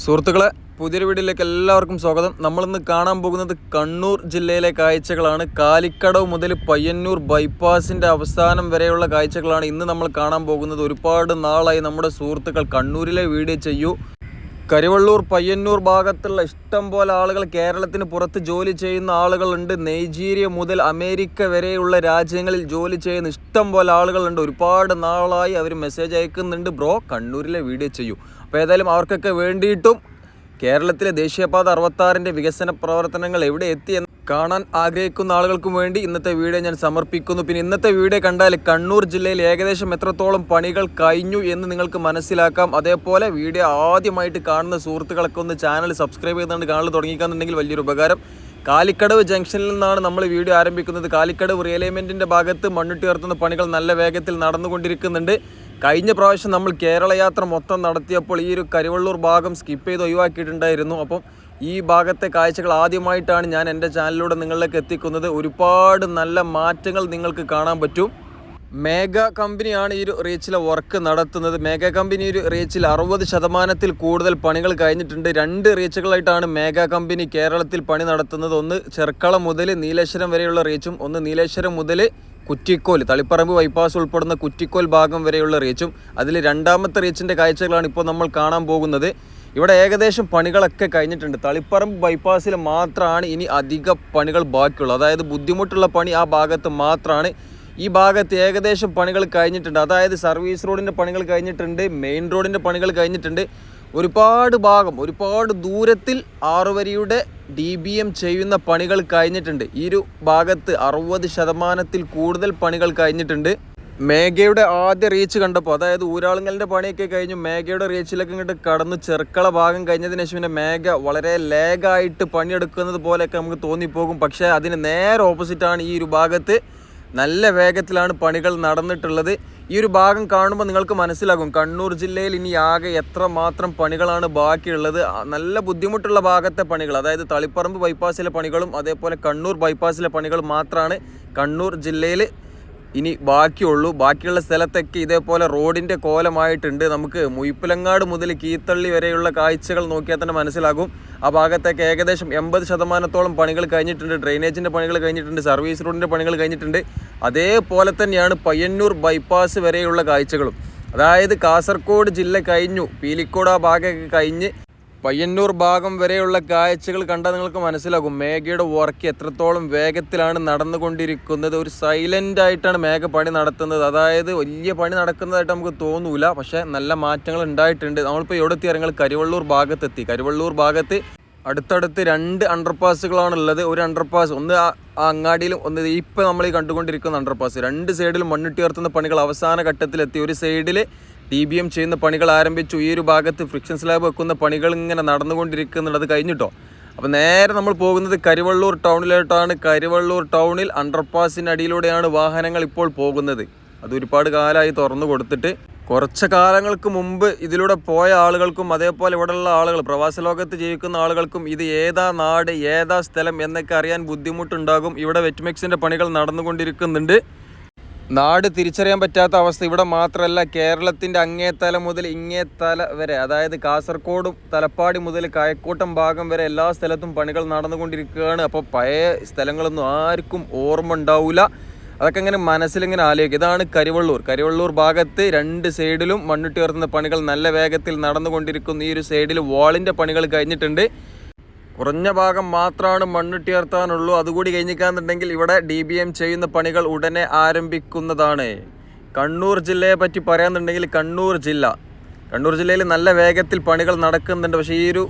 സുഹൃത്തുക്കളെ പുതിയൊരു വീഡിയോയിലേക്ക് എല്ലാവർക്കും സ്വാഗതം. നമ്മളിന്ന് കാണാൻ പോകുന്നത് കണ്ണൂർ ജില്ലയിലെ കാഴ്ചകളാണ്. കാലിക്കടവ് മുതൽ പയ്യന്നൂർ ബൈപ്പാസിന്റെ അവസാനം വരെയുള്ള കാഴ്ചകളാണ് ഇന്ന് നമ്മൾ കാണാൻ പോകുന്നത്. ഒരുപാട് നാളായി നമ്മുടെ സുഹൃത്തുക്കൾ കണ്ണൂരിലെ വീഡിയോ ചെയ്യൂ. കരുവള്ളൂർ പയ്യന്നൂർ ഭാഗത്തുള്ള ഇഷ്ടം പോലെ ആളുകൾ കേരളത്തിന് പുറത്ത് ജോലി ചെയ്യുന്ന ആളുകളുണ്ട്. നൈജീരിയ മുതൽ അമേരിക്ക വരെയുള്ള രാജ്യങ്ങളിൽ ജോലി ചെയ്യുന്ന ഇഷ്ടം പോലെ ആളുകളുണ്ട്. ഒരുപാട് നാളായി അവർ മെസ്സേജ് അയക്കുന്നുണ്ട്. ബ്രോ കണ്ണൂരിലെ വീഡിയോ ചെയ്യൂ. അപ്പോൾ ഏതായാലും അവർക്കൊക്കെ വേണ്ടിയിട്ടും കേരളത്തിലെ ദേശീയപാത അറുപത്താറിന്റെ വികസന പ്രവർത്തനങ്ങൾ എവിടെ എത്തി എന്ന് കാണാൻ ആഗ്രഹിക്കുന്ന ആളുകൾക്കും വേണ്ടി ഇന്നത്തെ വീഡിയോ ഞാൻ സമർപ്പിക്കുന്നു. പിന്നെ ഇന്നത്തെ വീഡിയോ കണ്ടാൽ കണ്ണൂർ ജില്ലയിൽ ഏകദേശം എത്രത്തോളം പണികൾ കഴിഞ്ഞു എന്ന് നിങ്ങൾക്ക് മനസ്സിലാക്കാം. അതേപോലെ വീഡിയോ ആദ്യമായിട്ട് കാണുന്ന സുഹൃത്തുക്കളൊക്കെ ഒന്ന് ചാനൽ സബ്സ്ക്രൈബ് ചെയ്തുകൊണ്ട് കാണൽ തുടങ്ങിക്കാന്നുണ്ടെങ്കിൽ വലിയൊരു ഉപകാരം. കാലിക്കടവ് ജംഗ്ഷനിൽ നിന്നാണ് നമ്മൾ വീഡിയോ ആരംഭിക്കുന്നത്. കാലിക്കടവ് റിയലൈൻമെന്റിന്റെ ഭാഗത്ത് മണ്ണിട്ടുയർത്തുന്ന പണികൾ നല്ല വേഗത്തിൽ നടന്നുകൊണ്ടിരിക്കുന്നുണ്ട്. കഴിഞ്ഞ പ്രാവശ്യം നമ്മൾ കേരള യാത്ര മൊത്തം നടത്തിയപ്പോൾ ഈ ഒരു കരുവള്ളൂർ ഭാഗം സ്കിപ്പ് ചെയ്ത് ഒഴിവാക്കിയിട്ടുണ്ടായിരുന്നു. അപ്പം ഈ ഭാഗത്തെ കാഴ്ചകൾ ആദ്യമായിട്ടാണ് ഞാൻ എന്റെ ചാനലിലൂടെ നിങ്ങളിലേക്ക് എത്തിക്കുന്നത്. ഒരുപാട് നല്ല മാറ്റങ്ങൾ നിങ്ങൾക്ക് കാണാൻ പറ്റും. മേഘ കമ്പനിയാണ് ഈ ഒരു റീച്ചിലെ വർക്ക് നടത്തുന്നത്. മേഘ കമ്പനി ഒരു റീച്ചിൽ അറുപത് ശതമാനത്തിൽ കൂടുതൽ പണികൾ കഴിഞ്ഞിട്ടുണ്ട്. രണ്ട് റീച്ചുകളായിട്ടാണ് മേഘ കമ്പനി കേരളത്തിൽ പണി നടത്തുന്നത്. ഒന്ന് ചെർക്കള മുതൽ നീലേശ്വരം വരെയുള്ള റീച്ചും ഒന്ന് നീലേശ്വരം മുതൽ കുറ്റിക്കോൽ തളിപ്പറമ്പ് ബൈപ്പാസ് ഉൾപ്പെടുന്ന കുറ്റിക്കോൽ ഭാഗം വരെയുള്ള റീച്ചും അതിൽ രണ്ടാമത്തെ റീച്ചിന്റെ കാഴ്ചകളാണ് ഇപ്പോൾ നമ്മൾ കാണാൻ പോകുന്നത്. ഇവിടെ ഏകദേശം പണികളൊക്കെ കഴിഞ്ഞിട്ടുണ്ട്. തളിപ്പറമ്പ് ബൈപ്പാസിൽ മാത്രമാണ് ഇനി അധിക പണികൾ ബാക്കിയുള്ളത്. അതായത് ബുദ്ധിമുട്ടുള്ള പണി ആ ഭാഗത്ത് മാത്രമാണ് ഈ ഭാഗത്ത് ഏകദേശം പണികൾ കഴിഞ്ഞിട്ടുണ്ട്. അതായത് സർവീസ് റോഡിന്റെ പണികൾ കഴിഞ്ഞിട്ടുണ്ട് മെയിൻ റോഡിന്റെ പണികൾ കഴിഞ്ഞിട്ടുണ്ട്. ഒരുപാട് ഭാഗം ഒരുപാട് ദൂരത്തിൽ ആറുവരിയുടെ ഡി ബി എം ചെയ്യുന്ന പണികൾ കഴിഞ്ഞിട്ടുണ്ട്. ഈ ഒരു ഭാഗത്ത് അറുപത് ശതമാനത്തിൽ കൂടുതൽ പണികൾ കഴിഞ്ഞിട്ടുണ്ട്. മേഘയുടെ ആദ്യ റീച്ച് കണ്ടപ്പോൾ അതായത് ഊരാളുങ്ങലിന്റെ പണിയൊക്കെ കഴിഞ്ഞു മേഘയുടെ റീച്ചിലൊക്കെ ഇങ്ങോട്ട് കടന്ന് ചെറുക്കള ഭാഗം കഴിഞ്ഞതിന് ശേഷം പിന്നെ മേഘ വളരെ ലേഗായിട്ട് പണിയെടുക്കുന്നത് പോലെയൊക്കെ നമുക്ക് തോന്നിപ്പോകും. പക്ഷേ അതിന് നേരെ ഓപ്പോസിറ്റാണ് ഈ ഒരു ഭാഗത്ത്. നല്ല വേഗത്തിലാണ് പണികൾ നടന്നിട്ടുള്ളത്. ഈ ഒരു ഭാഗം കാണുമ്പോൾ നിങ്ങൾക്ക് മനസ്സിലാകും. കണ്ണൂർ ജില്ലയിൽ ഇനി ആകെ എത്ര മാത്രം പണികളാണ് ബാക്കിയുള്ളത്. നല്ല ബുദ്ധിമുട്ടുള്ള ഭാഗത്തെ പണികൾ അതായത് തളിപ്പറമ്പ് ബൈപ്പാസിലെ പണികളും അതേപോലെ കണ്ണൂർ ബൈപ്പാസിലെ പണികൾ മാത്രമാണ് കണ്ണൂർ ജില്ലയിൽ ഇനി ബാക്കിയുള്ളൂ. ബാക്കിയുള്ള സ്ഥലത്തൊക്കെ ഇതേപോലെ റോഡിന്റെ കോലമായിട്ടുണ്ട്. നമുക്ക് മുയ്പ്പിലങ്ങാട് മുതൽ കീത്തള്ളി വരെയുള്ള കാഴ്ചകൾ നോക്കിയാൽ തന്നെ മനസ്സിലാകും. ആ ഭാഗത്തേക്ക് ഏകദേശം എൺപത് ശതമാനത്തോളം പണികൾ കഴിഞ്ഞിട്ടുണ്ട്. ഡ്രെയിനേജിന്റെ പണികൾ കഴിഞ്ഞിട്ടുണ്ട്. സർവീസ് റോഡിന്റെ പണികൾ കഴിഞ്ഞിട്ടുണ്ട്. അതേപോലെ തന്നെയാണ് പയ്യന്നൂർ ബൈപ്പാസ് വരെയുള്ള കാഴ്ചകളും. അതായത് കാസർഗോഡ് ജില്ല കഴിഞ്ഞു. പീലിക്കോട് ആ ഭാഗമൊക്കെ കഴിഞ്ഞ് പയ്യന്നൂർ ഭാഗം വരെയുള്ള കാഴ്ചകൾ കണ്ടാൽ നിങ്ങൾക്ക് മനസ്സിലാകും. മേഘയുടെ വർക്ക് എത്രത്തോളം വേഗത്തിലാണ് നടന്നുകൊണ്ടിരിക്കുന്നത്. ഒരു സൈലന്റ് ആയിട്ടാണ് മേഘ പണി നടത്തുന്നത്. അതായത് വലിയ പണി നടക്കുന്നതായിട്ട് നമുക്ക് തോന്നൂല. പക്ഷേ നല്ല മാറ്റങ്ങൾ ഉണ്ടായിട്ടുണ്ട്. നമ്മളിപ്പോൾ എവിടെ എത്തി ഇറങ്ങൾ കരുവള്ളൂർ ഭാഗത്തെത്തി. കരുവള്ളൂർ ഭാഗത്ത് അടുത്തടുത്ത് രണ്ട് അണ്ടർപാസുകളാണുള്ളത് ഒരു അണ്ടർപാസ് ഒന്ന് ആ അങ്ങാടിയിലും ഒന്ന് ഇപ്പോൾ നമ്മൾ കണ്ടുകൊണ്ടിരിക്കുന്ന അണ്ടർപാസ് രണ്ട് സൈഡിലും മണ്ണിട്ട് ഉയർത്തുന്ന പണികൾ അവസാന ഘട്ടത്തിലെത്തി. ഒരു സൈഡിൽ ടി ബി എം ചെയ്യുന്ന പണികൾ ആരംഭിച്ചു. ഈ ഒരു ഭാഗത്ത് ഫ്രിക്ഷൻ സ്ലാബ് വെക്കുന്ന പണികൾ ഇങ്ങനെ നടന്നുകൊണ്ടിരിക്കുന്നുള്ളത് കഴിഞ്ഞിട്ടോ? അപ്പോൾ നേരെ നമ്മൾ പോകുന്നത് കരിവള്ളൂർ ടൗണിലോട്ടാണ്. കരിവള്ളൂർ ടൗണിൽ അണ്ടർപാസിന്റെ അടിയിലൂടെയാണ് വാഹനങ്ങൾ ഇപ്പോൾ പോകുന്നത്. അത് ഒരുപാട് കാലമായി തുറന്നു കൊടുത്തിട്ട് കുറച്ച് കാലങ്ങൾക്ക് മുമ്പ് ഇതിലൂടെ പോയ ആളുകൾക്കും അതേപോലെ ഇവിടെയുള്ള ആളുകൾ പ്രവാസ ലോകത്ത് ജീവിക്കുന്ന ആളുകൾക്കും ഇത് ഏതാ നാട് ഏതാ സ്ഥലം എന്നൊക്കെ അറിയാൻ ബുദ്ധിമുട്ടുണ്ടാകും. ഇവിടെ വെറ്റ്മെക്സിന്റെ പണികൾ നടന്നുകൊണ്ടിരിക്കുന്നുണ്ട്. നാട് തിരിച്ചറിയാൻ പറ്റാത്ത അവസ്ഥ ഇവിടെ മാത്രമല്ല കേരളത്തിന്റെ അങ്ങേത്തല മുതൽ ഇങ്ങേത്തല വരെ അതായത് കാസർഗോഡും തലപ്പാടി മുതൽ കായക്കോട്ടം ഭാഗം വരെ എല്ലാ സ്ഥലത്തും പണികൾ നടന്നുകൊണ്ടിരിക്കുകയാണ്. അപ്പോൾ പഴയ സ്ഥലങ്ങളൊന്നും ആർക്കും ഓർമ്മ ഉണ്ടാവില്ല അതൊക്കെ ഇങ്ങനെ മനസ്സിലിങ്ങനെ ആലോചിക്കും. ഇതാണ് കരിവള്ളൂർ. കരിവള്ളൂർ ഭാഗത്ത് രണ്ട് സൈഡിലും മണ്ണിട്ട് ഉയർത്തുന്ന പണികൾ നല്ല വേഗത്തിൽ നടന്നുകൊണ്ടിരിക്കുന്നു. ഈ ഒരു സൈഡിൽ വാളിന്റെ പണികൾ കഴിഞ്ഞിട്ടുണ്ട്. കുറഞ്ഞ ഭാഗം മാത്രമാണ് മണ്ണിട്ടുയർത്താനുള്ളൂ അതുകൂടി കഴിഞ്ഞിക്കാന്നുണ്ടെങ്കിൽ ഇവിടെ ഡി ബി എം ചെയ്യുന്ന പണികൾ ഉടനെ ആരംഭിക്കുന്നതാണ്. കണ്ണൂർ ജില്ലയെ പറ്റി പറയാന്നുണ്ടെങ്കിൽ കണ്ണൂർ ജില്ല. കണ്ണൂർ ജില്ലയിൽ നല്ല വേഗത്തിൽ പണികൾ നടക്കുന്നുണ്ട്. പക്ഷേ ഈ ഒരു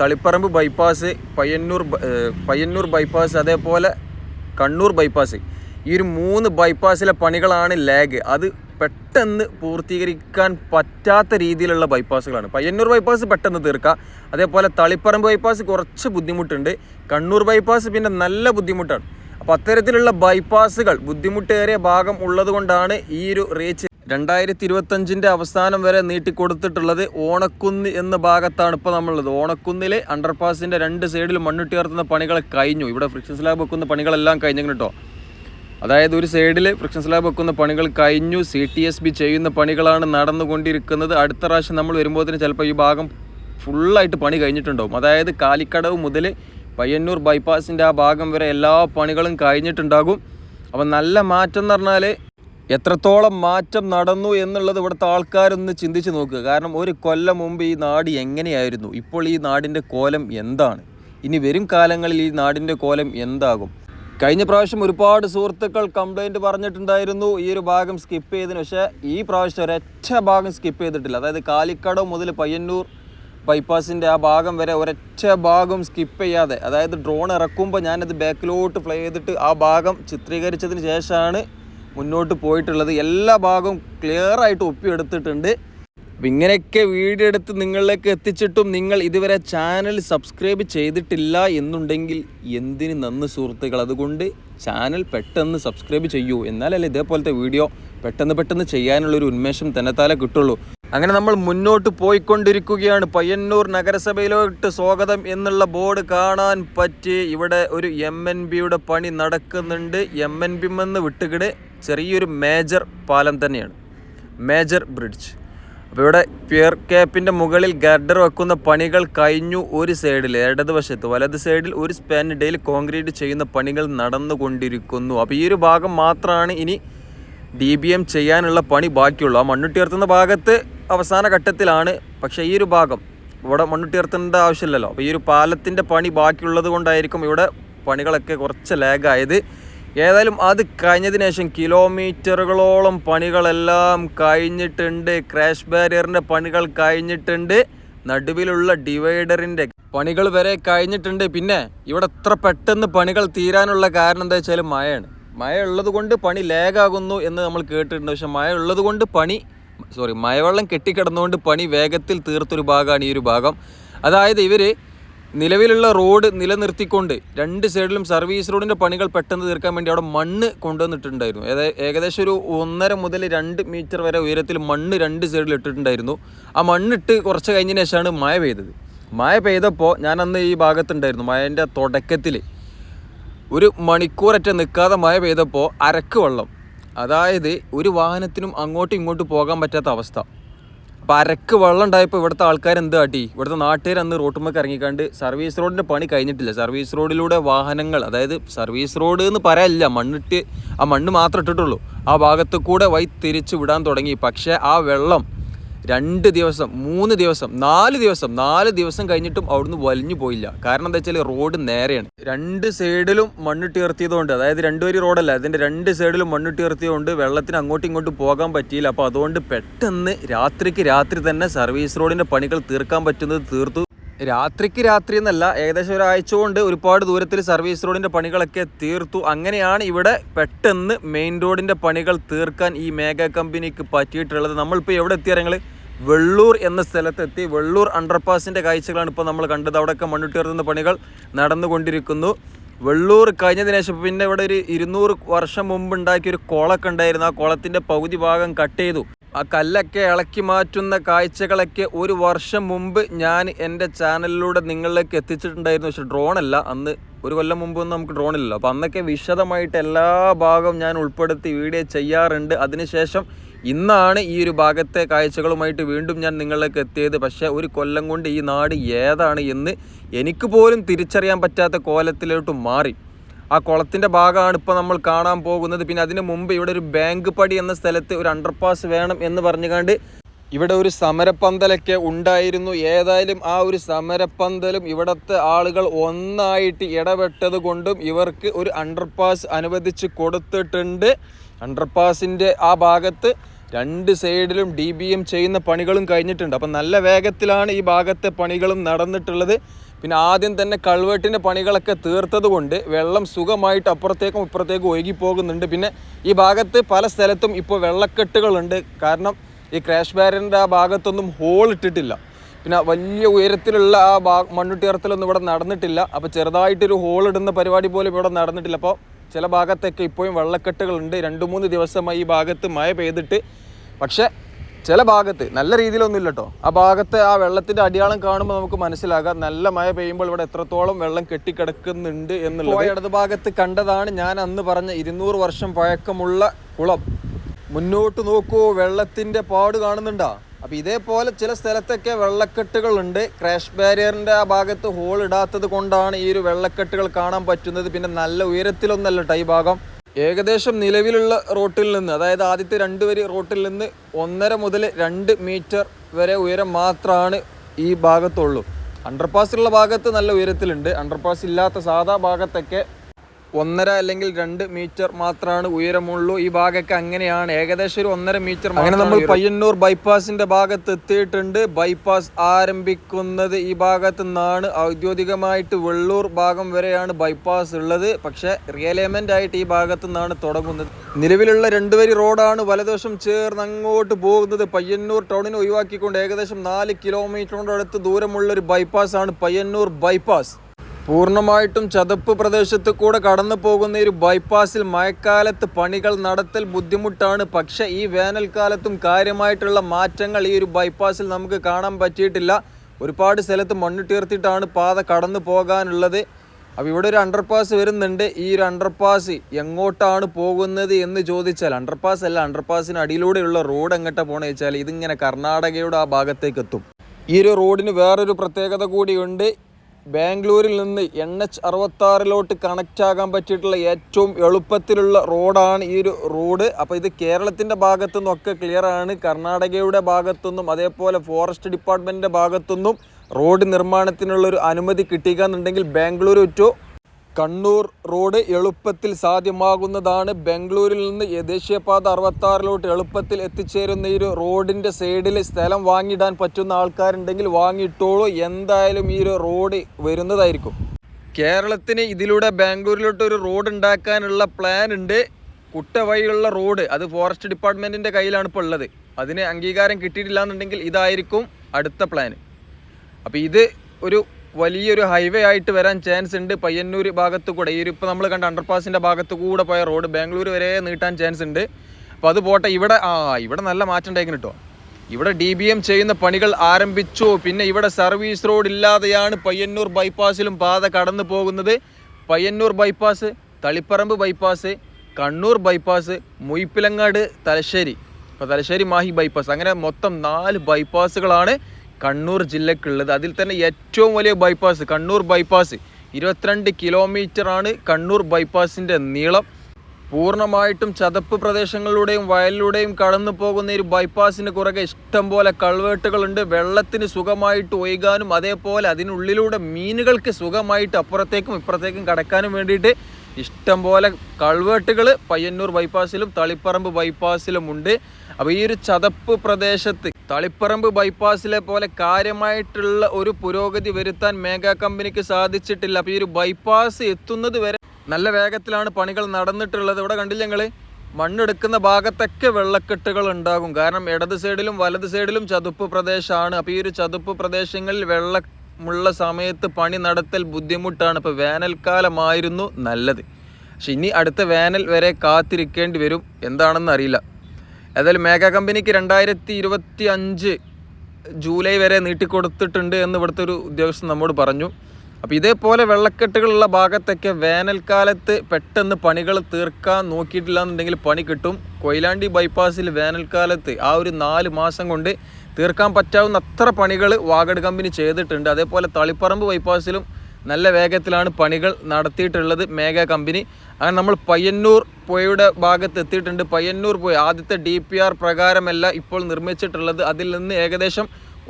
തളിപ്പറമ്പ് ബൈപ്പാസ് പയ്യന്നൂർ പയ്യന്നൂർ ബൈപ്പാസ് അതേപോലെ കണ്ണൂർ ബൈപ്പാസ് ഈ ഒരു മൂന്ന് ബൈപ്പാസിലെ പണികളാണ് ലാഗ്. അത് പെട്ടെന്ന് പൂർത്തീകരിക്കാൻ പറ്റാത്ത രീതിയിലുള്ള ബൈപ്പാസുകളാണ് പയ്യന്നൂർ ബൈപ്പാസ് പെട്ടെന്ന് തീർക്കാം. അതേപോലെ തളിപ്പറമ്പ് ബൈപ്പാസ് കുറച്ച് ബുദ്ധിമുട്ടുണ്ട്. കണ്ണൂർ ബൈപ്പാസ് പിന്നെ നല്ല ബുദ്ധിമുട്ടാണ്. അപ്പോൾ അത്തരത്തിലുള്ള ബൈപ്പാസുകൾ ബുദ്ധിമുട്ടേറിയ ഭാഗം ഉള്ളതുകൊണ്ടാണ് ഈ ഒരു റീച്ച് രണ്ടായിരത്തി ഇരുപത്തഞ്ചിന്റെ അവസാനം വരെ നീട്ടിക്കൊടുത്തിട്ടുള്ളത് ഓണക്കുന്ന് എന്ന ഭാഗത്താണ് ഇപ്പോൾ നമ്മളുള്ളത്. ഓണക്കുന്നിലെ അണ്ടർപാസിന്റെ രണ്ട് സൈഡിൽ മണ്ണിട്ട് മണ്ണിട്ടുയർത്തുന്ന പണികൾ കഴിഞ്ഞു. ഇവിടെ ഫ്രിക്ഷൻ സ്ലാബ് വെക്കുന്ന പണികളെല്ലാം കഴിഞ്ഞു കേട്ടോ അതായത് ഒരു സൈഡിൽ ഫ്രിക്ഷൻ സ്ലാബ് വെക്കുന്ന പണികൾ കഴിഞ്ഞു സി ടി എസ് ബി ചെയ്യുന്ന പണികളാണ് നടന്നുകൊണ്ടിരിക്കുന്നത്. അടുത്ത പ്രാവശ്യം നമ്മൾ വരുമ്പോഴത്തേന് ചിലപ്പോൾ ഈ ഭാഗം ഫുള്ളായിട്ട് പണി കഴിഞ്ഞിട്ടുണ്ടാവും. അതായത് കാലിക്കടവ് മുതൽ പയ്യന്നൂർ ബൈപ്പാസിന്റെ ആ ഭാഗം വരെ എല്ലാ പണികളും കഴിഞ്ഞിട്ടുണ്ടാകും. അപ്പം നല്ല മാറ്റം എന്ന് പറഞ്ഞാൽ എത്രത്തോളം മാറ്റം നടന്നു എന്നുള്ളത് ഇവിടുത്തെ ആൾക്കാരൊന്ന് ചിന്തിച്ച് നോക്കുക. കാരണം ഒരു കൊല്ലം മുമ്പ് ഈ നാട് എങ്ങനെയായിരുന്നു? ഇപ്പോൾ ഈ നാടിന്റെ കോലം എന്താണ്? ഇനി വരും കാലങ്ങളിൽ ഈ നാടിന്റെ കോലം എന്താകും? കഴിഞ്ഞ പ്രാവശ്യം ഒരുപാട് സുഹൃത്തുക്കൾ കംപ്ലൈന്റ് പറഞ്ഞിട്ടുണ്ടായിരുന്നു. ഈ ഒരു ഭാഗം സ്കിപ്പ് ചെയ്തതിന് പക്ഷേ ഈ പ്രാവശ്യം ഒരൊറ്റ ഭാഗം സ്കിപ്പ് ചെയ്തിട്ടില്ല. അതായത് കാലിക്കടവ് മുതൽ പയ്യന്നൂർ ബൈപ്പാസിന്റെ ആ ഭാഗം വരെ ഒരൊറ്റ ഭാഗം സ്കിപ്പ് ചെയ്യാതെ അതായത് ഡ്രോൺ ഇറക്കുമ്പോൾ ഞാനത് ബാക്കിലോട്ട് ഫ്ലൈ ചെയ്തിട്ട് ആ ഭാഗം ചിത്രീകരിച്ചതിന് ശേഷമാണ് മുന്നോട്ട് പോയിട്ടുള്ളത്. എല്ലാ ഭാഗവും ക്ലിയറായിട്ട് ഒപ്പിയെടുത്തിട്ടുണ്ട്. അപ്പം ഇങ്ങനെയൊക്കെ വീഡിയോ എടുത്ത് നിങ്ങളിലേക്ക് എത്തിച്ചിട്ടും നിങ്ങൾ ഇതുവരെ ചാനൽ സബ്സ്ക്രൈബ് ചെയ്തിട്ടില്ല എന്നുണ്ടെങ്കിൽ എന്തിന് നന്ന് സുഹൃത്തുക്കൾ? അതുകൊണ്ട് ചാനൽ പെട്ടെന്ന് സബ്സ്ക്രൈബ് ചെയ്യൂ. എന്നാലല്ലേ ഇതേപോലത്തെ വീഡിയോ പെട്ടെന്ന് പെട്ടെന്ന് ചെയ്യാനുള്ളൊരു ഉന്മേഷം തന്നെത്താലെ കിട്ടുള്ളൂ. അങ്ങനെ നമ്മൾ മുന്നോട്ട് പോയിക്കൊണ്ടിരിക്കുകയാണ്. പയ്യന്നൂർ നഗരസഭയിലോട്ട് സ്വാഗതം എന്നുള്ള ബോർഡ് കാണാൻ പറ്റി. ഇവിടെ ഒരു എം എൻ ബിയുടെ പണി നടക്കുന്നുണ്ട്. എം എൻ ബി എന്ന് വിട്ടുകിട് ചെറിയൊരു മേജർ പാലം തന്നെയാണ്. Major bridge. അപ്പോൾ ഇവിടെ പിയർ ക്യാപ്പിന്റെ മുകളിൽ ഗർഡർ വെക്കുന്ന പണികൾ കഴിഞ്ഞു ഒരു സൈഡിൽ ഇടതുവശത്ത്. വലത് സൈഡിൽ ഒരു സ്പാൻ സ്പാനിടയിൽ കോൺക്രീറ്റ് ചെയ്യുന്ന പണികൾ നടന്നുകൊണ്ടിരിക്കുന്നു. അപ്പോൾ ഈ ഒരു ഭാഗം മാത്രമാണ് ഇനി ഡി ബി എം ചെയ്യാനുള്ള പണി ബാക്കിയുള്ളൂ. ആ മണ്ണുട്ടിയർത്തുന്ന ഭാഗത്ത് അവസാന ഘട്ടത്തിലാണ്. പക്ഷേ ഈ ഒരു ഭാഗം ഇവിടെ മണ്ണുട്ടിയർത്തേണ്ട ആവശ്യമില്ലല്ലോ. അപ്പോൾ ഈ ഒരു പാലത്തിന്റെ പണി ബാക്കിയുള്ളത് കൊണ്ടായിരിക്കും ഇവിടെ പണികളൊക്കെ കുറച്ച് ലാഗായത് ഏതായാലും അത് കഴിഞ്ഞതിന് ശേഷം കിലോമീറ്ററുകളോളം പണികളെല്ലാം കഴിഞ്ഞിട്ടുണ്ട്. ക്രാഷ് ബാരിയറിന്റെ പണികൾ കഴിഞ്ഞിട്ടുണ്ട്. നടുവിലുള്ള ഡിവൈഡറിന്റെ പണികൾ വരെ കഴിഞ്ഞിട്ടുണ്ട്. പിന്നെ ഇവിടെ എത്ര പെട്ടെന്ന് പണികൾ തീരാനുള്ള കാരണം എന്താ വെച്ചാൽ മഴയാണ്. മഴ ഉള്ളത് കൊണ്ട് പണി ലേഗാകുന്നു എന്ന് നമ്മൾ കേട്ടിട്ടുണ്ട്. പക്ഷെ മഴ ഉള്ളത് കൊണ്ട് പണി സോറി മഴവെള്ളം കെട്ടിക്കിടന്നുകൊണ്ട് പണി വേഗത്തിൽ തീർത്തൊരു ഭാഗമാണ് ഈ ഒരു ഭാഗം. അതായത് ഇവർ നിലവിലുള്ള റോഡ് നിലനിർത്തിക്കൊണ്ട് രണ്ട് സൈഡിലും സർവീസ് റോഡിന്റെ പണികൾ പെട്ടെന്ന് തീർക്കാൻ വേണ്ടി അവിടെ മണ്ണ് കൊണ്ടുവന്നിട്ടുണ്ടായിരുന്നു. അതായത് ഏകദേശം ഒരു ഒന്നര മുതൽ രണ്ട് മീറ്റർ വരെ ഉയരത്തിൽ മണ്ണ് രണ്ട് സൈഡിൽ ഇട്ടിട്ടുണ്ടായിരുന്നു. ആ മണ്ണിട്ട് കുറച്ച് കഴിഞ്ഞതിന് ശേഷമാണ് മഴ പെയ്തത്. മഴ പെയ്തപ്പോൾ ഞാൻ അന്ന് ഈ ഭാഗത്തുണ്ടായിരുന്നു മഴന്റെ തുടക്കത്തിൽ. ഒരു മണിക്കൂററ്റ നിൽക്കാതെ മഴ പെയ്തപ്പോൾ അരക്ക് വെള്ളം. അതായത് ഒരു വാഹനത്തിനും അങ്ങോട്ടും ഇങ്ങോട്ടും പോകാൻ പറ്റാത്ത അവസ്ഥ. അപ്പോൾ അരക്ക് വെള്ളം ഉണ്ടായപ്പോൾ ഇവിടുത്തെ ആൾക്കാർ എന്ത് കാട്ടി? ഇവിടുത്തെ നാട്ടുകാർ അന്ന് റോട്ടുമ്മക്ക് ഇറങ്ങിക്കാണ്ട് സർവീസ് റോഡിന്റെ പണി കഴിഞ്ഞിട്ടില്ല. സർവീസ് റോഡിലൂടെ വാഹനങ്ങൾ അതായത് സർവീസ് റോഡ് എന്ന് പറയാനില്ല മണ്ണിട്ട് ആ മണ്ണ് മാത്രം ഇട്ടിട്ടുള്ളൂ. ആ ഭാഗത്ത് കൂടെ വൈ തിരിച്ച് വിടാൻ തുടങ്ങി. പക്ഷേ ആ വെള്ളം രണ്ട് ദിവസം മൂന്ന് ദിവസം നാല് ദിവസം നാല് ദിവസം കഴിഞ്ഞിട്ടും അവിടുന്ന് വലിഞ്ഞു പോയില്ല. കാരണം എന്താ വെച്ചാൽ റോഡ് നേരെയാണ്. രണ്ട് സൈഡിലും മണ്ണിട്ട് ഉയർത്തിയതുകൊണ്ട് അതായത് രണ്ടുപേരും റോഡല്ല അതിന്റെ രണ്ട് സൈഡിലും മണ്ണിട്ട് ഉയർത്തിയതുകൊണ്ട് വെള്ളത്തിന് അങ്ങോട്ടും ഇങ്ങോട്ടും പോകാൻ പറ്റിയില്ല. അപ്പോൾ അതുകൊണ്ട് പെട്ടെന്ന് രാത്രിക്ക് രാത്രി തന്നെ സർവീസ് റോഡിന്റെ പണികൾ തീർക്കാൻ പറ്റുന്നത് തീർത്തു. രാത്രിക്ക് രാത്രി എന്നല്ല ഏകദേശം ഒരാഴ്ച കൊണ്ട് ഒരുപാട് ദൂരത്തിൽ സർവീസ് റോഡിന്റെ പണികളൊക്കെ തീർത്തു. അങ്ങനെയാണ് ഇവിടെ പെട്ടെന്ന് മെയിൻ റോഡിന്റെ പണികൾ തീർക്കാൻ ഈ മേഘ കമ്പനിക്ക് പറ്റിയിട്ടുള്ളത്. നമ്മളിപ്പോൾ എവിടെ എത്തിയാൽ വെള്ളൂർ എന്ന സ്ഥലത്തെത്തി വെള്ളൂർ അണ്ടർപാസിന്റെ കാഴ്ചകളാണ് ഇപ്പോൾ നമ്മൾ കണ്ടത്. അവിടെയൊക്കെ മണ്ണിട്ടുയർത്തുന്ന പണികൾ നടന്നുകൊണ്ടിരിക്കുന്നു. വെള്ളൂർ കഴിഞ്ഞതിന് ശേഷം പിന്നെ ഇവിടെ ഒരു ഇരുന്നൂറ് വർഷം മുമ്പ് ഉണ്ടാക്കിയ ഒരു കുളമൊക്കെ ഉണ്ടായിരുന്നു. ആ കുളത്തിന്റെ പകുതി ഭാഗം കട്ട് ചെയ്തു. ആ കല്ലൊക്കെ ഇളക്കി മാറ്റുന്ന കാഴ്ചകളൊക്കെ ഒരു വർഷം മുമ്പ് ഞാൻ എന്റെ ചാനലിലൂടെ നിങ്ങളിലേക്ക് എത്തിച്ചിട്ടുണ്ടായിരുന്നു. പക്ഷെ ഡ്രോണല്ല അന്ന് ഒരു കൊല്ലം മുമ്പൊന്നും നമുക്ക് ഡ്രോണില്ലല്ലോ അപ്പോൾ അന്നൊക്കെ വിശദമായിട്ട് എല്ലാ ഭാഗവും ഞാൻ ഉൾപ്പെടുത്തി വീഡിയോ ചെയ്യാറുണ്ട്. അതിനുശേഷം ഇന്നാണ് ഈ ഒരു ഭാഗത്തെ കാഴ്ചകളുമായിട്ട് വീണ്ടും ഞാൻ നിങ്ങളിലേക്ക് എത്തിയത്. പക്ഷേ ഒരു കൊല്ലം കൊണ്ട് ഈ നാട് ഏതാണ് എന്ന് എനിക്ക് പോലും തിരിച്ചറിയാൻ പറ്റാത്ത കോലത്തിലോട്ട് മാറി. ആ കുളത്തിന്റെ ഭാഗമാണ് ഇപ്പോൾ നമ്മൾ കാണാൻ പോകുന്നത്. പിന്നെ അതിന് മുമ്പ് ഇവിടെ ഒരു ബാങ്ക് പടി എന്ന സ്ഥലത്ത് ഒരു അണ്ടർപാസ് വേണം എന്ന് പറഞ്ഞുകൊണ്ട് ഇവിടെ ഒരു സമരപ്പന്തലൊക്കെ ഉണ്ടായിരുന്നു. ഏതായാലും ആ ഒരു സമരപ്പന്തലും ഇവിടുത്തെ ആളുകൾ ഒന്നായിട്ട് ഇടപെട്ടത് കൊണ്ടും ഇവർക്ക് ഒരു അണ്ടർപാസ് അനുവദിച്ച് കൊടുത്തിട്ടുണ്ട്. അണ്ടർപാസിന്റെ ആ ഭാഗത്ത് രണ്ട് സൈഡിലും ഡി ബി എം ചെയ്യുന്ന പണികളും കഴിഞ്ഞിട്ടുണ്ട്. അപ്പം നല്ല വേഗത്തിലാണ് ഈ ഭാഗത്തെ പണികളും നടന്നിട്ടുള്ളത്. പിന്നെ ആദ്യം തന്നെ കൾവേട്ടിന്റെ പണികളൊക്കെ തീർത്തത് കൊണ്ട് വെള്ളം സുഖമായിട്ട് അപ്പുറത്തേക്കും ഇപ്പുറത്തേക്കും ഒഴുകി പോകുന്നുണ്ട് പിന്നെ ഈ ഭാഗത്ത് പല സ്ഥലത്തും ഇപ്പോൾ വെള്ളക്കെട്ടുകളുണ്ട്. കാരണം ഈ ക്രാഷ് ബാരിന്റെ ആ ഭാഗത്തൊന്നും ഹോൾ ഇട്ടിട്ടില്ല. പിന്നെ വലിയ ഉയരത്തിലുള്ള ആ ഭാ മണ്ണുട്ടിയർത്തലൊന്നും ഇവിടെ നടന്നിട്ടില്ല. അപ്പോൾ ചെറുതായിട്ടൊരു ഹോൾ ഇടുന്ന പരിപാടി പോലും ഇവിടെ നടന്നിട്ടില്ല. അപ്പോൾ ചില ഭാഗത്തൊക്കെ ഇപ്പോഴും വെള്ളക്കെട്ടുകളുണ്ട്. രണ്ട് മൂന്ന് ദിവസമായി ഈ ഭാഗത്ത് മഴ പെയ്തിട്ട്. പക്ഷേ ചില ഭാഗത്ത് നല്ല രീതിയിലൊന്നുമില്ല കേട്ടോ ആ ഭാഗത്ത് ആ വെള്ളത്തിന്റെ അടിയാളം കാണുമ്പോൾ നമുക്ക് മനസ്സിലാകാം. നല്ല മഴ പെയ്യുമ്പോൾ ഇവിടെ എത്രത്തോളം വെള്ളം കെട്ടിക്കിടക്കുന്നുണ്ട് എന്നുള്ളത്. ഇടത് ഭാഗത്ത് കണ്ടതാണ് ഞാൻ അന്ന് പറഞ്ഞ ഇരുന്നൂറ് വർഷം പഴക്കമുള്ള കുളം. മുന്നോട്ട് നോക്കൂ വെള്ളത്തിന്റെ പാട് കാണുന്നുണ്ടാ? അപ്പോൾ ഇതേപോലെ ചില സ്ഥലത്തൊക്കെ വെള്ളക്കെട്ടുകളുണ്ട്. ക്രാഷ് ബാരിയറിന്റെ ആ ഭാഗത്ത് ഹോൾ ഇടാത്തത് കൊണ്ടാണ് ഈ ഒരു വെള്ളക്കെട്ടുകൾ കാണാൻ പറ്റുന്നത്. പിന്നെ നല്ല ഉയരത്തിലൊന്നല്ല കേട്ടോ ഈ ഭാഗം. ഏകദേശം നിലവിലുള്ള റോട്ടിൽ നിന്ന് അതായത് ആദ്യത്തെ രണ്ട് വരി റോട്ടിൽ നിന്ന് ഒന്നര മുതൽ രണ്ട് മീറ്റർ വരെ ഉയരം മാത്രമാണ് ഈ ഭാഗത്തുള്ളൂ. അണ്ടർപാസ് ഉള്ള ഭാഗത്ത് നല്ല ഉയരത്തിലുണ്ട്. അണ്ടർപാസ് ഇല്ലാത്ത സാധാ ഭാഗത്തൊക്കെ ഒന്നര അല്ലെങ്കിൽ രണ്ട് മീറ്റർ മാത്രമാണ് ഉയരമുള്ളൂ. ഈ ഭാഗമൊക്കെ അങ്ങനെയാണ്. ഏകദേശം ഒരു ഒന്നര മീറ്റർ അങ്ങനെ നമ്മൾ പയ്യന്നൂർ ബൈപ്പാസിന്റെ ഭാഗത്ത് എത്തിയിട്ടുണ്ട്. ബൈപ്പാസ് ആരംഭിക്കുന്നത് ഈ ഭാഗത്ത് നിന്നാണ്. ഔദ്യോഗികമായിട്ട് വെള്ളൂർ ഭാഗം വരെയാണ് ബൈപ്പാസ് ഉള്ളത്. പക്ഷേ റിയലൈൻമെന്റ് ആയിട്ട് ഈ ഭാഗത്ത് നിന്നാണ് തുടങ്ങുന്നത്. നിലവിലുള്ള രണ്ടുവരി റോഡാണ് വലതുവശം ചേർന്ന് അങ്ങോട്ട് പോകുന്നത്. പയ്യന്നൂർ ടൗണിനെ ഒഴിവാക്കിക്കൊണ്ട് ഏകദേശം നാല് കിലോമീറ്ററിനടുത്ത് ദൂരമുള്ള ഒരു ബൈപ്പാസ് ആണ് പയ്യന്നൂർ ബൈപ്പാസ്. പൂർണമായിട്ടും ചതുപ്പ് പ്രദേശത്ത് കൂടെ കടന്നു പോകുന്ന ഒരു ബൈപ്പാസിൽ മഴക്കാലത്ത് പണികൾ നടത്തൽ ബുദ്ധിമുട്ടാണ്. പക്ഷെ ഈ വേനൽക്കാലത്തും കാര്യമായിട്ടുള്ള മാറ്റങ്ങൾ ഈ ഒരു ബൈപ്പാസിൽ നമുക്ക് കാണാൻ പറ്റിയിട്ടില്ല. ഒരുപാട് സ്ഥലത്ത് മണ്ണിട്ടീർത്തിട്ടാണ് പാത കടന്നു പോകാനുള്ളത്. അപ്പോൾ ഇവിടെ ഒരു അണ്ടർപാസ് വരുന്നുണ്ട്. ഈ ഒരു അണ്ടർപാസ് എങ്ങോട്ടാണ് പോകുന്നത് എന്ന് ചോദിച്ചാൽ അണ്ടർപാസ് അല്ല അണ്ടർപാസിന് അടിയിലൂടെയുള്ള റോഡ് എങ്ങോട്ടാണ് പോകണമെന്ന് വെച്ചാൽ ഇതിങ്ങനെ കർണാടകയുടെ ആ ഭാഗത്തേക്ക് എത്തും. ഈ ഒരു റോഡിന് വേറൊരു പ്രത്യേകത കൂടിയുണ്ട് ബാംഗ്ലൂരിൽ നിന്ന് എൻ എച്ച് അറുപത്താറിലോട്ട് കണക്റ്റ് ആകാൻ പറ്റിയിട്ടുള്ള ഏറ്റവും എളുപ്പത്തിലുള്ള റോഡാണ് ഈ ഒരു റോഡ്. അപ്പോൾ ഇത് കേരളത്തിന്റെ ഭാഗത്തു നിന്നൊക്കെ ക്ലിയർ ആണ്. കർണാടകയുടെ ഭാഗത്തുനിന്നും അതേപോലെ ഫോറസ്റ്റ് ഡിപ്പാർട്ട്മെന്റിന്റെ ഭാഗത്തുനിന്നും റോഡ് നിർമ്മാണത്തിനുള്ളൊരു അനുമതി കിട്ടിക്കാന്നുണ്ടെങ്കിൽ ബാംഗ്ലൂർ ടു കണ്ണൂർ റോഡ് എളുപ്പത്തിൽ സാധ്യമാകുന്നതാണ്. ബംഗളൂരിൽ നിന്ന് ദേശീയപാത അറുപത്താറിലോട്ട് എളുപ്പത്തിൽ എത്തിച്ചേരുന്ന ഈ ഒരു റോഡിന്റെ സൈഡിൽ സ്ഥലം വാങ്ങിയിടാൻ പറ്റുന്ന ആൾക്കാരുണ്ടെങ്കിൽ വാങ്ങിയിട്ടോളൂ. എന്തായാലും ഈ ഒരു റോഡ് വരുന്നതായിരിക്കും. കേരളത്തിന് ഇതിലൂടെ ബാംഗ്ലൂരിലോട്ട് ഒരു റോഡ് ഉണ്ടാക്കാനുള്ള പ്ലാൻ ഉണ്ട്. കുട്ട വഴിയുള്ള റോഡ് അത് ഫോറസ്റ്റ് ഡിപ്പാർട്ട്മെന്റിന്റെ കയ്യിലാണ് ഇപ്പോൾ ഉള്ളത്. അതിന് അംഗീകാരം കിട്ടിയിട്ടില്ല എന്നുണ്ടെങ്കിൽ ഇതായിരിക്കും അടുത്ത പ്ലാൻ അപ്പോൾ ഇത് ഒരു വലിയൊരു ഹൈവേ ആയിട്ട് വരാൻ ചാൻസ് ഉണ്ട്. പയ്യന്നൂർ ഭാഗത്ത് കൂടെ. ഈ ഇപ്പോൾ നമ്മൾ കണ്ട അണ്ടർപാസിന്റെ ഭാഗത്ത് കൂടെ പോയ റോഡ് ബാംഗ്ലൂർ വരെ നീട്ടാൻ ചാൻസ് ഉണ്ട്. അപ്പോൾ അത് പോട്ടെ. ഇവിടെ ആ ഇവിടെ നല്ല മാറ്റം ഉണ്ടായിരിക്കും കേട്ടോ ഇവിടെ ഡി ബി എം ചെയ്യുന്ന പണികൾ ആരംഭിച്ചു. പിന്നെ ഇവിടെ സർവീസ് റോഡ് ഇല്ലാതെയാണ് പയ്യന്നൂർ ബൈപ്പാസിലും പാത കടന്നു പോകുന്നത്. Payyanur bypass Taliparamba bypass Kannur bypass Muzhappilangad Thalassery. അപ്പോൾ തലശ്ശേരി മാഹി ബൈപ്പാസ് അങ്ങനെ മൊത്തം നാല് ബൈപ്പാസുകളാണ് കണ്ണൂർ ജില്ലക്കുള്ളത് അതിൽ തന്നെ ഏറ്റവും വലിയ ബൈപ്പാസ് കണ്ണൂർ ബൈപ്പാസ് ഇരുപത്തിരണ്ട് ആണ് കണ്ണൂർ ബൈപ്പാസിന്റെ നീളം. പൂർണമായിട്ടും ചതപ്പ് പ്രദേശങ്ങളിലൂടെയും വയലിലൂടെയും കടന്നു പോകുന്ന ഒരു ബൈപ്പാസിന് കുറുകെ ഇഷ്ടംപോലെ കൾവേട്ടുകളുണ്ട് വെള്ളത്തിന് സുഖമായിട്ട് ഒഴുകാനും അതേപോലെ അതിനുള്ളിലൂടെ മീനുകൾക്ക് സുഖമായിട്ട് അപ്പുറത്തേക്കും ഇപ്പുറത്തേക്കും കടക്കാനും വേണ്ടിയിട്ട് ഇഷ്ടംപോലെ കൾവേട്ടുകൾ പയ്യന്നൂർ ബൈപ്പാസിലും തളിപ്പറമ്പ് ബൈപ്പാസിലും ഉണ്ട്. അപ്പോൾ ഈ ഒരു ചതപ്പ് പ്രദേശത്ത് തളിപ്പറമ്പ് ബൈപ്പാസിലെ പോലെ കാര്യമായിട്ടുള്ള ഒരു പുരോഗതി വരുത്താൻ മേഘ കമ്പനിക്ക് സാധിച്ചിട്ടില്ല. അപ്പോൾ ഈ ഒരു ബൈപ്പാസ് എത്തുന്നത് വരെ നല്ല വേഗത്തിലാണ് പണികൾ നടന്നിട്ടുള്ളത്. ഇവിടെ കണ്ടില്ല ഞങ്ങൾ മണ്ണെടുക്കുന്ന ഭാഗത്തൊക്കെ വെള്ളക്കെട്ടുകൾ ഉണ്ടാകും. കാരണം ഇടത് സൈഡിലും വലത് സൈഡിലും ചതുപ്പ് പ്രദേശമാണ്. അപ്പോൾ ഈ ഒരു ചതുപ്പ് പ്രദേശങ്ങളിൽ വെള്ളമുള്ള സമയത്ത് പണി നടത്തൽ ബുദ്ധിമുട്ടാണ്. ഇപ്പോൾ വേനൽക്കാലമായിരുന്നു നല്ലത്. പക്ഷെ ഇനി അടുത്ത വേനൽ വരെ കാത്തിരിക്കേണ്ടി വരും. എന്താണെന്ന് അറിയില്ല. ഏതായാലും മേഘ കമ്പനിക്ക് രണ്ടായിരത്തി ഇരുപത്തി അഞ്ച് ജൂലൈ വരെ നീട്ടിക്കൊടുത്തിട്ടുണ്ട് എന്ന് ഇവിടുത്തെ ഒരു ഉദ്യോഗസ്ഥൻ നമ്മോട് പറഞ്ഞു. അപ്പോൾ ഇതേപോലെ വെള്ളക്കെട്ടുകളുള്ള ഭാഗത്തൊക്കെ വേനൽക്കാലത്ത് പെട്ടെന്ന് പണികൾ തീർക്കാൻ നോക്കിയിട്ടില്ല എന്നുണ്ടെങ്കിൽ പണി കിട്ടും. കൊയിലാണ്ടി ബൈപ്പാസിൽ വേനൽക്കാലത്ത് ആ ഒരു നാല് മാസം കൊണ്ട് തീർക്കാൻ പറ്റാവുന്ന അത്ര പണികൾ വാഗഡ് കമ്പനി ചെയ്തിട്ടുണ്ട്. അതേപോലെ തളിപ്പറമ്പ് ബൈപ്പാസിലും നല്ല വേഗത്തിലാണ് പണികൾ നടത്തിയിട്ടുള്ളത് മേഘ കമ്പനി. അങ്ങനെ നമ്മൾ പയ്യന്നൂർ പുഴയുടെ ഭാഗത്ത് എത്തിയിട്ടുണ്ട്. പയ്യന്നൂർ പുഴ ആദ്യത്തെ ഡി പി ആർ പ്രകാരമല്ല ഇപ്പോൾ നിർമ്മിച്ചിട്ടുള്ളത്. അതിൽ നിന്ന് ഏകദേശം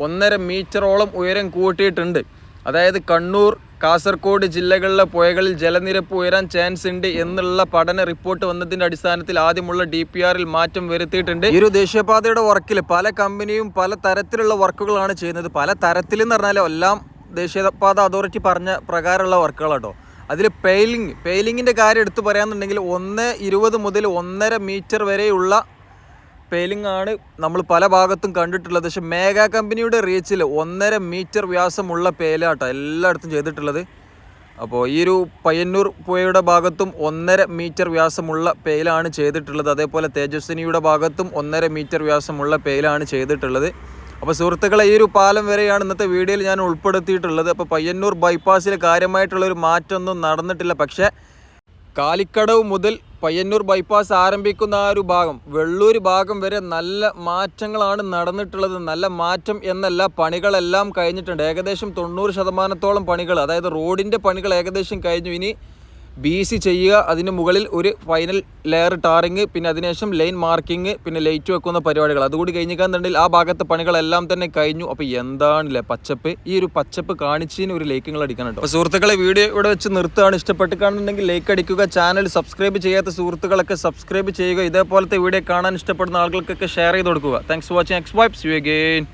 ഒന്നര മീറ്ററോളം ഉയരം കൂട്ടിയിട്ടുണ്ട്. അതായത് കണ്ണൂർ കാസർഗോഡ് ജില്ലകളിലെ പുഴകളിൽ ജലനിരപ്പ് ഉയരാൻ ചാൻസ് ഉണ്ട് എന്നുള്ള പഠന റിപ്പോർട്ട് വന്നതിന്റെ അടിസ്ഥാനത്തിൽ ആദ്യമുള്ള ഡി പി ആറിൽ മാറ്റം വരുത്തിയിട്ടുണ്ട്. ഈ ഒരു ദേശീയപാതയുടെ വർക്കിൽ പല കമ്പനിയും പല തരത്തിലുള്ള വർക്കുകളാണ് ചെയ്യുന്നത്. പല തരത്തിലെന്ന് പറഞ്ഞാൽ എല്ലാം ദേശീയപാത അതോറിറ്റി പറഞ്ഞ പ്രകാരമുള്ള വർക്കുകളാട്ടോ അതിൽ പെയിലിംഗ് പെയിലിങ്ങിന്റെ കാര്യം എടുത്തു പറയാമെന്നുണ്ടെങ്കിൽ ഒന്ന് ഇരുപത് മുതൽ ഒന്നര മീറ്റർ വരെയുള്ള പെയിലിംഗ് ആണ് നമ്മൾ പല ഭാഗത്തും കണ്ടിട്ടുള്ളത്. പക്ഷേ മേഘ കമ്പനിയുടെ റീച്ചിൽ ഒന്നര മീറ്റർ വ്യാസമുള്ള പേലാട്ടോ എല്ലായിടത്തും ചെയ്തിട്ടുള്ളത്. അപ്പോൾ ഈ ഒരു പയ്യന്നൂർ പുഴയുടെ ഭാഗത്തും ഒന്നര മീറ്റർ വ്യാസമുള്ള പേലാണ് ചെയ്തിട്ടുള്ളത്. അതേപോലെ തേജസ്വിനിയുടെ ഭാഗത്തും ഒന്നര മീറ്റർ വ്യാസമുള്ള പേലാണ് ചെയ്തിട്ടുള്ളത്. അപ്പോൾ സുഹൃത്തുക്കളെ ഈ ഒരു പാലം വരെയാണ് ഇന്നത്തെ വീഡിയോയിൽ ഞാൻ ഉൾപ്പെടുത്തിയിട്ടുള്ളത്. അപ്പോൾ പയ്യന്നൂർ ബൈപ്പാസിൽ കാര്യമായിട്ടുള്ള ഒരു മാറ്റമൊന്നും നടന്നിട്ടില്ല. പക്ഷേ കാലിക്കടവ് മുതൽ പയ്യന്നൂർ ബൈപ്പാസ് ആരംഭിക്കുന്ന ആ ഒരു ഭാഗം വെള്ളൂർ ഭാഗം വരെ നല്ല മാറ്റങ്ങളാണ് നടന്നിട്ടുള്ളത്. നല്ല മാറ്റം എന്നല്ല പണികളെല്ലാം കഴിഞ്ഞിട്ടുണ്ട്. ഏകദേശം തൊണ്ണൂറ് ശതമാനത്തോളം പണികൾ അതായത് റോഡിന്റെ പണികൾ ഏകദേശം കഴിഞ്ഞു. ഇനി ബി സി ചെയ്യുക. അതിന് മുകളിൽ ഒരു ഫൈനൽ ലെയർ ടാറിങ് പിന്നെ അതിനുശേഷം ലൈൻ മാർക്കിംഗ് പിന്നെ ലൈറ്റ് വെക്കുന്ന പരിപാടികൾ. അതുകൂടി കഴിഞ്ഞിക്കാന്നുണ്ടെങ്കിൽ ആ ഭാഗത്തെ പണികളെല്ലാം തന്നെ കഴിഞ്ഞു. അപ്പോൾ എന്താണല്ലേ പച്ചപ്പ്? ഈ ഒരു പച്ചപ്പ് കാണിച്ചതിന് ഒരു ലൈക്കുകൾ അടിക്കണം കേട്ടോ. അപ്പോൾ സുഹൃത്തുക്കളെ വീഡിയോ ഇവിടെ വെച്ച് നിർത്തുകയാണ്. ഇഷ്ടപ്പെട്ട് കാണുന്നുണ്ടെങ്കിൽ ലൈക്ക് അടിക്കുക. ചാനൽ സബ്സ്ക്രൈബ് ചെയ്യാത്ത സുഹൃത്തുക്കളൊക്കെ സബ്സ്ക്രൈബ് ചെയ്യുക. ഇതേപോലത്തെ വീഡിയോ കാണാൻ ഇഷ്ടപ്പെടുന്ന ആളുകൾക്കൊക്കെ ഷെയർ ചെയ്ത് കൊടുക്കുക. Thanks for watching X Vibes you again